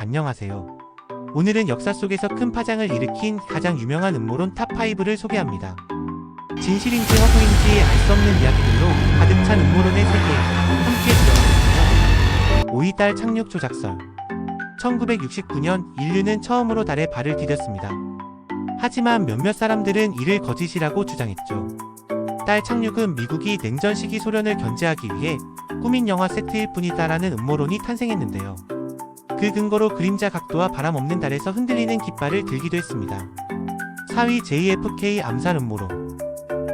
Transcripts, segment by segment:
안녕하세요. 오늘은 역사 속에서 큰 파장을 일으킨 가장 유명한 음모론 탑5를 소개합니다. 진실인지 허구인지 알 수 없는 이야기들로 가득 찬 음모론의 세계에 함께 들어가볼게요. 5위 달 착륙 조작설 1969년 인류는 처음으로 달에 발을 디뎠습니다. 하지만 몇몇 사람들은 이를 거짓이라고 주장했죠. 달 착륙은 미국이 냉전 시기 소련을 견제하기 위해 꾸민 영화 세트일 뿐이다라는 음모론이 탄생했는데요. 그 근거로 그림자 각도와 바람 없는 달에서 흔들리는 깃발을 들기도 했습니다. 4위 JFK 암살 음모론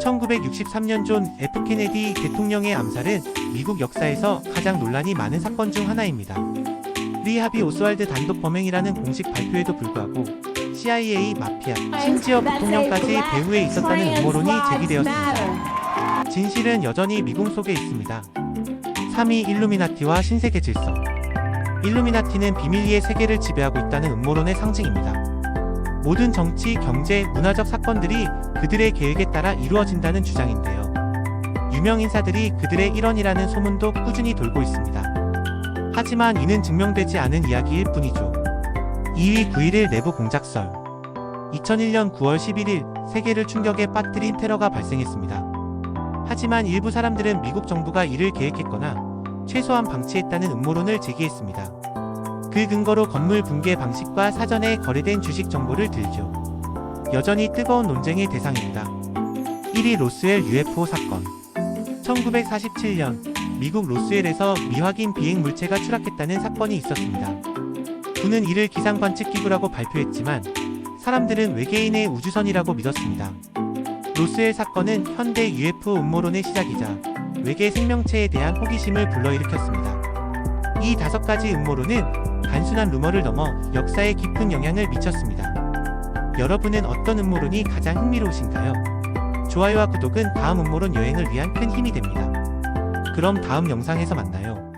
1963년 존 F 케네디 대통령의 암살은 미국 역사에서 가장 논란이 많은 사건 중 하나입니다. 리 하비 오스왈드 단독 범행이라는 공식 발표에도 불구하고 CIA, 마피아, 심지어 부통령까지 배후에 있었다는 음모론이 제기되었습니다. 진실은 여전히 미궁 속에 있습니다. 3위 일루미나티와 신세계 질서 일루미나티는 비밀리에 세계를 지배하고 있다는 음모론의 상징입니다. 모든 정치, 경제, 문화적 사건들이 그들의 계획에 따라 이루어진다는 주장인데요. 유명 인사들이 그들의 일원이라는 소문도 꾸준히 돌고 있습니다. 하지만 이는 증명되지 않은 이야기일 뿐이죠. 2위 9일을 내부 공작설 2001년 9월 11일 세계를 충격에 빠뜨린 테러가 발생했습니다. 하지만 일부 사람들은 미국 정부가 이를 계획했거나 최소한 방치했다는 음모론을 제기했습니다. 그 근거로 건물 붕괴 방식과 사전에 거래된 주식 정보를 들죠. 여전히 뜨거운 논쟁의 대상입니다. 1위 로스웰 UFO 사건 1947년 미국 로스웰에서 미확인 비행 물체가 추락했다는 사건이 있었습니다. 군은 이를 기상 관측 기구라고 발표했지만 사람들은 외계인의 우주선이라고 믿었습니다. 로스웰 사건은 현대 UFO 음모론의 시작이자 외계 생명체에 대한 호기심을 불러일으켰습니다. 이 다섯 가지 음모론은 단순한 루머를 넘어 역사에 깊은 영향을 미쳤습니다. 여러분은 어떤 음모론이 가장 흥미로우신가요? 좋아요와 구독은 다음 음모론 여행을 위한 큰 힘이 됩니다. 그럼 다음 영상에서 만나요.